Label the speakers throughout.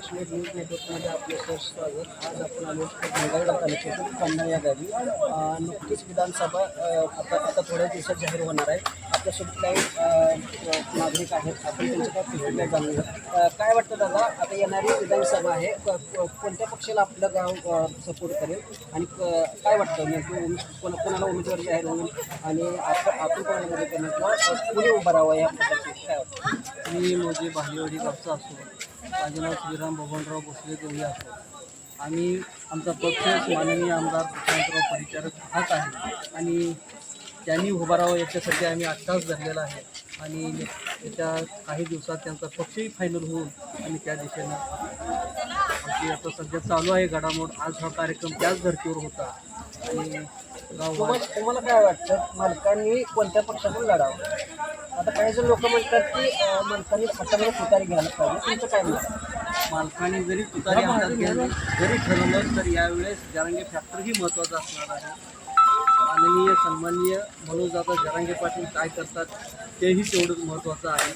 Speaker 1: Lakshmi news नेटवर्कमध्ये आपले sir स्वागत. आज आपण आलो मंगळवेढा तालुक्यातील कन्नड या गावी. नुकतीच विधानसभा आता आता थोड्या दिवसात जाहीर होणार आहे. आपल्यासोबत काही नागरिक आहेत? आपण त्यांच्या काय प्रतिक्रिया जाणून काय वाटतं दादा आता येणारी विधानसभा आहे. कोणत्या पक्षाला आपलं गाव सपोर्ट करेल? आणि काय वाटतं? म्हणजे नेमकं कोण कोणाला उमेदवार जाहीर होईल? आणि आपण आपण कोणाला मदत करणार? किंवा अ, कुणी उभं राहावं या प्रकारचे काय वाटतं?
Speaker 2: मी मोजे बाहेरवाडी गावचा असतो. माझे नाव श्रीराम बबनराव भोसले दोघे असो आम्ही आमचा पक्ष माननीय आमदार प्रशांतराव परिचारक हाच आहे. आणि त्यांनी उभा राहावं याच्यासाठी आम्ही आत्ताच धरलेला आहे. आणि येत्या काही दिवसात त्यांचा पक्षही फायनल होऊन आणि त्या दिशेनं आमची आता सध्या चालू आहे घडामोड. आज हा कार्यक्रम त्याच धर्तीवर होता. आणि
Speaker 1: तुम्हाला काय वाटतं? मालकांनी कोणत्या पक्षातून लढावं? आता काही जण लोक म्हणतात की मालकांनी हातामध्ये तुतारी घ्यायला पाहिजे. तुमचं काय आहे?
Speaker 2: मालकाने जरी तुतारी हातात घ्यावी जरी ठरवलं तर यावेळेस जरांगे फॅक्टर ही महत्त्वाचा असणार आहे. माननीय सन्माननीय म्हणून जाता जरांगे पाटील काय करतात तेही तेवढंच महत्त्वाचं आहे.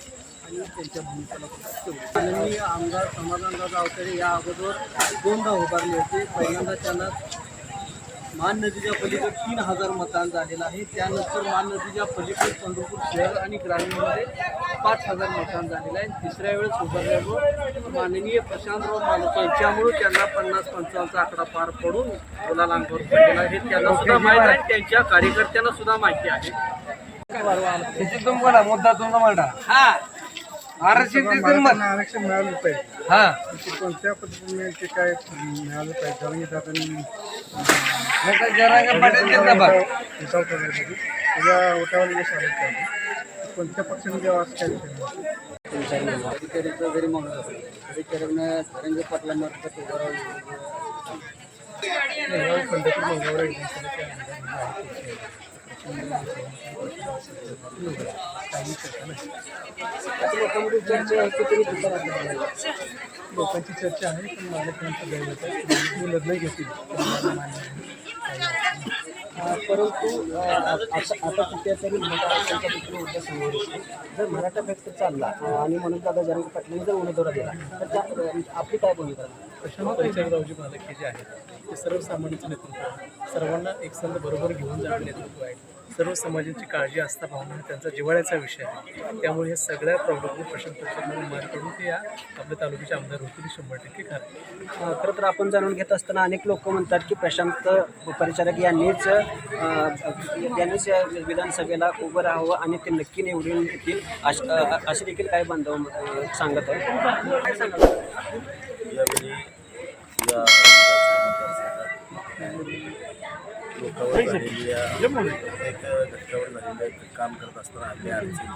Speaker 2: आणि त्यांच्या भूमिकेला तेवढं. माननीय आमदार समाधानदादा अवतरे या अगोदर दोनदा उभारले होते. पहिल्यांदा त्यांना मान नदीच्या पलीकडे तीन हजार मतदान झालेलं आहे. त्यानंतर मान नदीच्या पलीकडे पंढरपूर शहर आणि ग्रामीणमध्ये पाच हजार मतदान झालेलं आहे. तिसऱ्या वेळेस उभारल्यामुळं माननीय प्रशांतराव मालक यांच्यामुळे त्यांना पन्नास पंचावन्नचा आकडा पार पडून मुला अंगावर पडलेला आहे. हे त्यांना सुद्धा माहीत आहे. त्यांच्या कार्यकर्त्यांना सुद्धा माहिती आहे.
Speaker 3: बोला मुद्दा तुमचा
Speaker 2: हा.
Speaker 3: आरक्षण
Speaker 4: आरक्षण मिळालं पाहिजे.
Speaker 3: हा.
Speaker 4: ते कोणत्या पद्धतीने ते काय मिळालं पाहिजे? जरांगी दादांनी
Speaker 3: नका जरांगे पाटील जिंदाबाद
Speaker 4: उठाव करण्यासाठी. त्याच्या उठावाला यश आलं पाहिजे. कोणत्या पक्षाने असं काय विषय नाही.
Speaker 2: अधिकारीचं जरी म्हणून अधिकाऱ्यांना धरंगे पाटलामार्फत उभं राहून
Speaker 4: यावेळी पंढरपूर मंगळवार विधानसभेच्या निवडणुका
Speaker 1: आता लोकांमध्ये चर्चा आहे
Speaker 4: लोकांची चर्चा आहे पण मला मी घेतील
Speaker 1: परंतु आता कुठल्या तरी मराठा आरक्षणाचा मुद्दा समोर जर मराठा व्यक्त चालला आणि म्हणून दादा जरंगे पाटलांनी जर उमेदवार दिला तर त्या आपली काय भूमिका राहणार?
Speaker 4: प्रशांत परिचयरावजी मालक हे जे आहेत ते सर्वसामान्यांचं नेतृत्व आहे सर्वांना एक संघ बरोबर घेऊन जाणारे नेतृत्व आहे सर्व समाजाची काळजी आस्था भावना हा त्यांचा जिव्हाळ्याचा विषय आहे. त्यामुळे हे सगळ्या प्रॉब्लेम प्रशांत परिचयमध्ये मार करून ते या आपल्या तालुक्याचे आमदार होतील शंभर टक्के खरं
Speaker 1: खरं तर आपण जाणून घेत असताना अनेक लोक म्हणतात की प्रशांत परिचारक यांनीच यांनीच या विधानसभेला उभं राहावं आणि ते नक्की निवडून येतील. असे देखील काही बांधव सांगत आहे काय सांगाल
Speaker 5: यावेळी या लोकांवर झालेली या घटकावर झालेलं काम करत असताना आपली अडचणी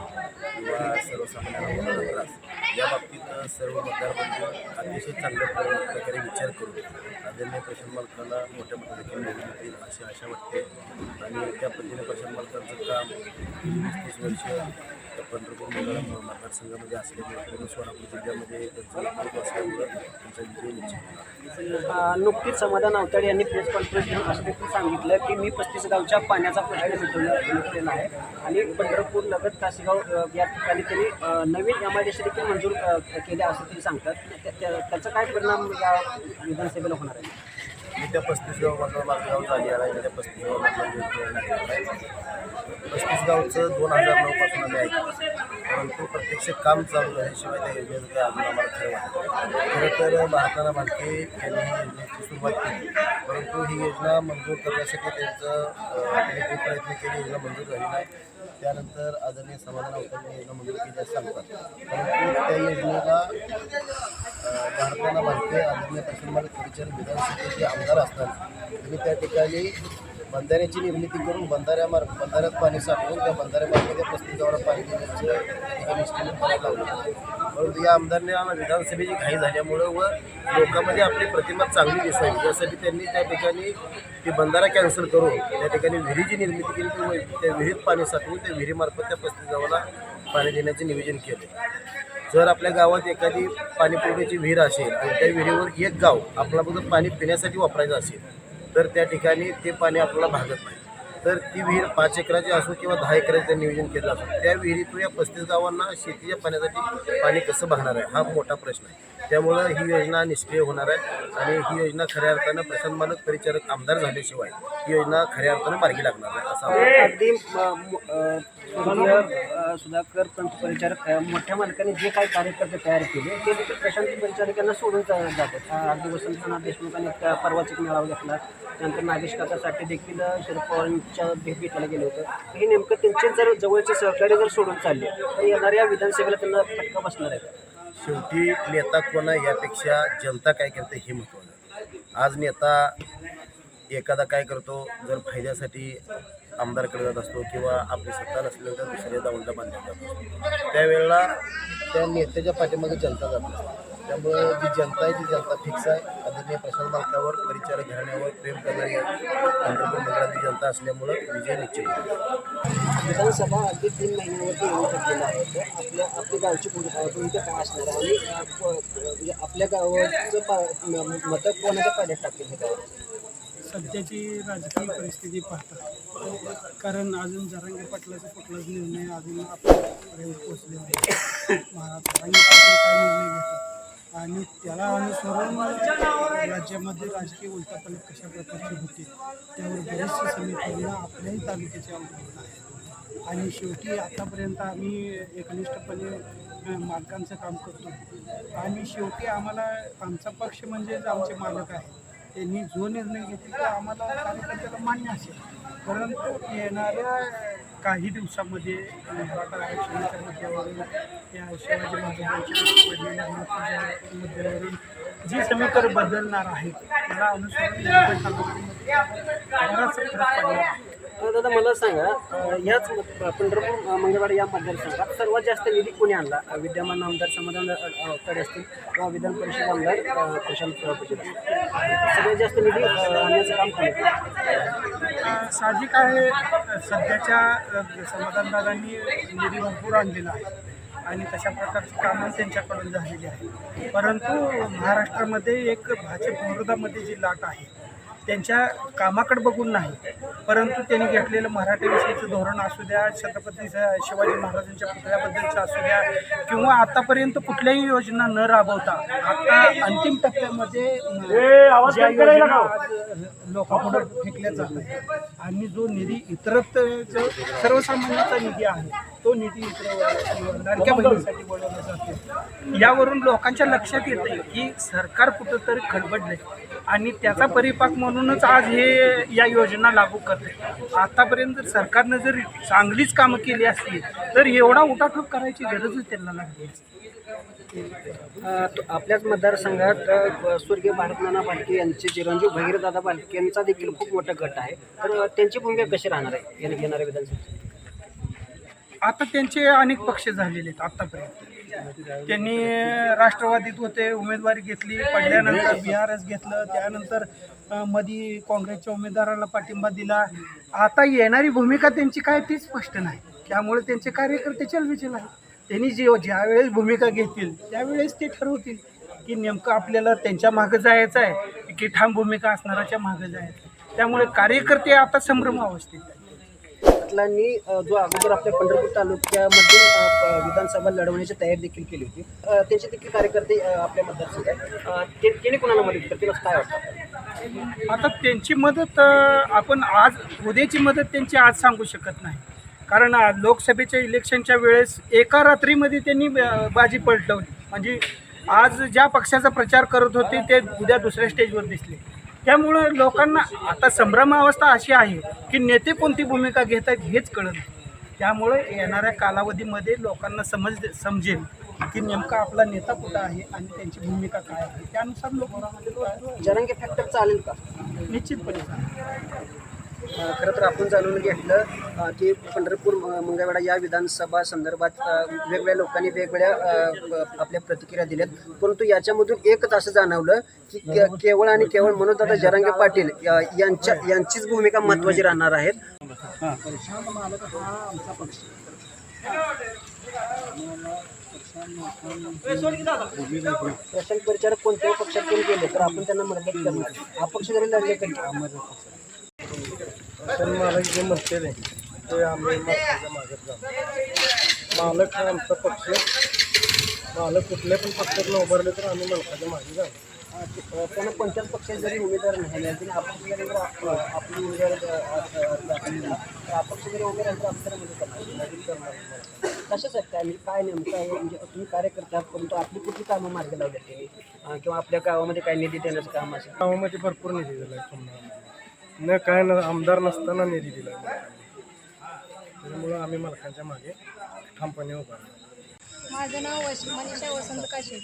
Speaker 5: किंवा सर्वसामान्यांना होणारा त्रास या बाबतीत सर्व मतदार अतिशय चांगल्या प्रकारे विचार करून आदरणीय प्रशांत मालकाला मोठ्या मताधिक्य निवडून येतील अशी आशा वाटते आणि त्या पद्धतीने प्रशांत मालकांचं काम वीस तीस वर्ष त्या पंढरपूर मंगळा मतदारसंघामध्ये असल्यामुळे पूर्ण सोलापूर जिल्ह्यामध्ये त्यांचं नेतृत्व असल्यामुळं त्यांचा विजय निश्चित होणार
Speaker 1: अ, नुकतीच समाधान अवताडे यांनी प्रेस कॉन्फरन्स घेऊन असं देखील सांगितलं की मी पस्तीस गावच्या पाण्याचा प्रश्न सुटवला मिटलेला आहे. आणि पंढरपूर लगत कासेगाव अ, या ठिकाणी त्यांनी अ, नवीन एम आय डी देखील मंजूर अ, केले असं ते सांगतात. त्या- त्या- त्याचा काय परिणाम या विधानसभेला होणार आहे?
Speaker 5: मी त्या पस्तीस गाव माझा माझं गाव झाली आहे. मी त्या पस्तीस गाव पस्तीस गावचं दोन हजार नऊ पासून आम्ही आहे परंतु प्रत्यक्ष काम चालू झाल्याशिवाय त्या योजनेचं अजून आम्हाला खरं वाटतं खरं तर भारताला भालके यांनी ही योजनेची सुरुवात केली. परंतु ही योजना मंजूर करण्यासाठी त्यांचं त्यांनी खूप प्रयत्न केले योजना मंजूर झाली नाही. त्यानंतर आदरणीय समाधान अवतरणी योजना मंजूर केली सांगतात. परंतु त्या योजनेला भारताला भालके आदरणीय प्रसन्न परिचय विधानसभेचे आमदार असतात. त्यांनी त्या ठिकाणी बंधाऱ्याची निर्मिती करून बंधाऱ्यामार बंधाऱ्यात पाणी साठवून त्या बंधाऱ्यामार्फत त्या पस्तीस गावाला पाणी देण्याचं ठिकाणी लावलं. परंतु या आमदारने विधानसभेची घाई झाल्यामुळं व लोकांमध्ये आपली प्रतिमा चांगली दिसावी यासाठी त्यांनी त्या ठिकाणी ती बंधारा कॅन्सल करून त्या ठिकाणी विहिरीची निर्मिती केली ती त्या विहिरीत पाणी साठवून त्या विहिरीमार्फत त्या पस्तीस गावाला पाणी देण्याचे नियोजन केले. जर आपल्या गावात एखादी पाणीपुरवठ्याची विहीर असेल आणि त्या विहिरीवर एक गाव आपला पाणी पिण्यासाठी वापरायचं असेल तर त्या ठिकाणी ते पाणी आपल्याला भागत नाही. तर ती विहीर पाच एकराची असो किंवा दहा एकराचं नियोजन केलं असो त्या विहिरीतून या पस्तीस गावांना शेतीच्या पाण्यासाठी पाणी कसं वाहणार आहे हा मोठा प्रश्न आहे. त्यामुळं ही योजना निष्क्रिय होणार आहे आणि ही योजना खऱ्या अर्थानं प्रशांत मालक परिचारक आमदार झाल्याशिवाय ही योजना खऱ्या अर्थानं मार्गी लागणार आहे असं
Speaker 1: सुधाकर पंत परिचारक मोठ्या मालकाने जे काही कार्यकर्ते तयार केले ते देखील प्रशांत परिचारकांना सोडून जातात. अगदी वसंतनाथ देशमुखांनी त्या परवाच मेळावा घेतला. त्यानंतर नागेश काकासाठी देखील शरद पवारांच्या भेट भेटायला गेलं होतं. हे नेमकं त्यांचे जर जवळचे सहकार्य जर सोडून चालले तर येणाऱ्या विधानसभेला त्यांना फटका बसणार आहे
Speaker 5: शेवटी नेता कोण यापेक्षा जनता काय करते हे महत्त्वाचं आज नेता एखादा काय करतो जर फायद्यासाठी आमदारकडे जात असतो किंवा आपली सत्ता नसल्यानंतर दुसऱ्या दावंडा बांधला जात असतो. त्यावेळेला त्या नेत्याच्या पाठीमागे जनता जात असते. त्यामुळं जी जनता आहे ती जनता फिक्स आहे. आदरणीय प्रशांत मालकावर परिचारक घराण्यावर प्रेम करणारी पंढरपूर मंडळाची जनता असल्यामुळं विजय निश्चित
Speaker 1: विधानसभा अगदी तीन महिन्यावरती येऊ शकलेला आहे. तर आपल्या आपल्या गावची भूमिका काय असणार आहे? आणि म्हणजे आपल्या गावाचं पा मतं कोणाच्या पाण्यात टाकतील हे
Speaker 6: सध्याची राजकीय परिस्थिती पाहता. कारण अजून जरांगे पाटलाचा कुठलाच निर्णय अजून आपल्यापर्यंत पोहोचलेला नाही. महाराज जरांगे पाटील काय निर्णय घेतात? आणि त्याला अनुसरून राज्यामध्ये राजकीय उलटापालट कशा प्रकारची होते त्यावर बरेचसे समीकरणं आपल्याही तालुक्याचे अवलंबून आहेत आणि शेवटी आतापर्यंत आम्ही एकनिष्ठपणे मालकांचं काम करतो. आणि शेवटी आम्हाला आमचा पक्ष म्हणजेच आमचे मालक आहे त्यांनी जो निर्णय घेतला तो आम्हाला कार्यकर्त्याला मान्य असेल. परंतु येणाऱ्या काही दिवसामध्ये मराठा आरक्षणाच्या मुद्द्यावरून या शिवाजी महाराजांच्या मुद्द्यावरून जी समीकरण बदलणार आहे त्याला अनुसरून बराच फरक पडला
Speaker 1: दादा मला सांगा याच पंढरपूर मंगळवार या मतदारसंघात सर्वात जास्त निधी कोणी आणला? विद्यमान आमदार समाधान अ, असतील किंवा विधान परिषद आमदार प्रशांत सगळ्यात जास्त निधी आणण्याचं काम कोणी केलं?
Speaker 6: साहजिक आहे सध्याच्या समाधानदारांनी निधी भरपूर आणलेला आहे. आणि तशा प्रकारची कामं त्यांच्याकडून झालेली आहे परंतु महाराष्ट्रामध्ये एक भाजप विरोधामध्ये जी लाट आहे त्यांच्या कामाकडे बघून नाही. परंतु त्यांनी घेतलेलं मराठीविषयीचं धोरण असू द्या छत्रपती शिवाजी महाराजांच्या पुतळ्याबद्दलचं असू द्या किंवा आतापर्यंत कुठल्याही योजना न राबवता आता अंतिम टप्प्यामध्ये ज्या योजना लोकांपुढे फेकल्या जात आहेत. आणि जो निधी इतरत्र जो सर्वसामान्यांचा निधी आहे तो निधी इतर लाडक्या बहिणीसाठी वळवला जातो. यावरून लोकांच्या लक्षात येते की सरकार कुठंतरी खडबडले आणि त्याचा परिपाक म्हणूनच आज हे या योजना लागू करते. आतापर्यंत जर सरकारनं जर चांगलीच कामं केली असती तर एवढा उठाठोक करायची गरजच त्यांना लागली असती.
Speaker 1: आपल्याच मतदारसंघात स्वर्गीय भारतनाना बालके यांचे चिरंजीव भगीरदादा बालके यांचा देखील खूप मोठा गट आहे. तर त्यांची भूमिका कशी राहणार आहे? येण- येणाऱ्या विधानसभेत.
Speaker 6: आता त्यांचे अनेक पक्ष झालेले आहेत आतापर्यंत. त्यांनी राष्ट्रवादीत होते उमेदवारी घेतली पडल्यानंतर बिहारच घेतलं त्यानंतर मधी काँग्रेसच्या उमेदवाराला पाठिंबा दिला. आता येणारी भूमिका त्यांची काय ती स्पष्ट नाही. त्यामुळे त्यांचे कार्यकर्ते चलविचल आहेत त्यांनी जे ज्यावेळेस भूमिका घेतील त्यावेळेस ते ठरवतील की नेमकं आपल्याला त्यांच्या मागं जायचं आहे की ठाम भूमिका असणाऱ्याच्या मागं जायचं त्यामुळे कार्यकर्ते आता संभ्रम अवस्थेत
Speaker 1: पाटलांनी जो अगोदर आपल्या पंढरपूर तालुक्यामध्ये विधानसभा लढवण्याची तयारी देखील केली होती. त्याचे त्यांचे देखील कार्यकर्ते आपल्या मतदारसंघात आहेत ते त्यांनी कोणाला मदत करतील असं काय वाटतं?
Speaker 6: आता त्यांची मदत आपण आज उद्याची मदत त्यांची आज सांगू शकत नाही. कारण लोकसभेच्या इलेक्शनच्या वेळेस एका रात्रीमध्ये त्यांनी बाजी पलटवली. म्हणजे आज ज्या पक्षाचा प्रचार करत होते ते उद्या दुसऱ्या स्टेजवर दिसले. त्यामुळं लोकांना आता संभ्रमावस्था अशी आहे की नेते कोणती भूमिका घेत आहेत हेच कळत नाही. त्यामुळे येणाऱ्या कालावधीमध्ये लोकांना समज समजेल की नेमका आपला नेता कुठं आहे आणि त्यांची भूमिका काय आहे. त्यानुसार लोक
Speaker 1: जरांगे फॅक्टर चालेल का?
Speaker 6: निश्चितपणे.
Speaker 1: खरं तर आपण जाणून घेतलं की पंढरपूर अ, मंगळवेढा या विधानसभा संदर्भात वेगवेगळ्या लोकांनी वेगवेगळ्या आपल्या प्रतिक्रिया दिल्यात. परंतु याच्यामधून एकच असं जाणवलं की केवळ आणि केवळ मनोजदादा जरांगे पाटील यांच्या यांचीच भूमिका महत्त्वाची राहणार आहेत. प्रशांत परिचारक कोणत्याही पक्षात गेले तर आपण त्यांना मदत करणार. अपक्ष जरी लढले तरी.
Speaker 3: पण मालक जे म्हणते ते आम्ही मालकाच्या मागत जातो मालक हा आमचा पक्ष. मालक कुठल्या पण पक्षातनं उभारले तर आम्ही मालकाच्या मागे
Speaker 1: अ, त्यांना कोणत्याच पक्षात जरी उमेदवार नाही तरी अपक्ष जरी जर आप- आपली उमेदवार अपक्ष जरी उभे राहिले तर आपण त्याला मदत करणार कशासाठी? काय म्हणजे काय नेमकं आहे? म्हणजे तुम्ही कार्यकर्ते आहात परंतु आपली कुठली कामं मार्गी लावली किंवा आपल्या गावामध्ये काही निधी देण्याचं काम असेल?
Speaker 3: गावामध्ये भरपूर निधी दिला आहे न काय न आमदार नसताना निधी दिला. आहे त्याच्यामुळं आम्ही मालकांच्या मागे ठामपणे उभा.
Speaker 7: माझं नाव वश मनीषा वसंत काशे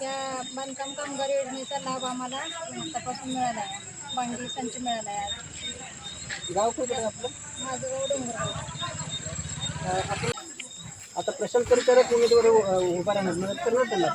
Speaker 7: त्या बांधकाम कामगार योजनेचा लाभ आम्हाला आतापासून मिळाला आहे. भांडी संच मिळाला आहे. आज
Speaker 1: गाव कुठे आहे आपलं?
Speaker 7: माझं गाव डोंगरगाव.
Speaker 1: आपण आता प्रशांत परिचारक उमेदवार उभा राहणार. मदत करणार त्यांना?